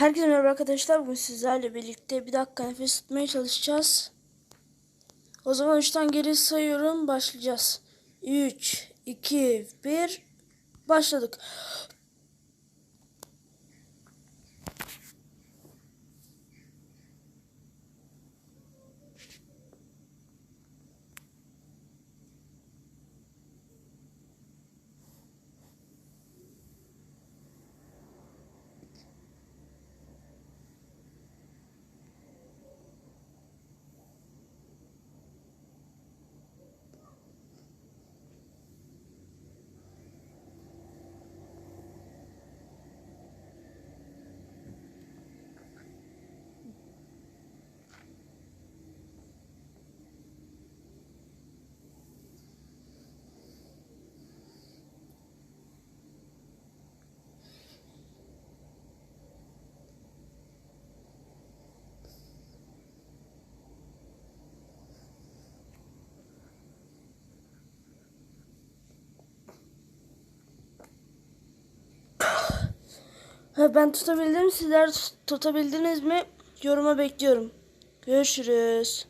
Herkese merhaba arkadaşlar. Bugün sizlerle birlikte bir dakika nefes tutmaya çalışacağız. O zaman 3'ten geri sayıyorum. Başlayacağız. 3, 2, 1. Başladık. Ben tutabildim. Sizler tut- tutabildiniz mi? Yoruma bekliyorum. Görüşürüz.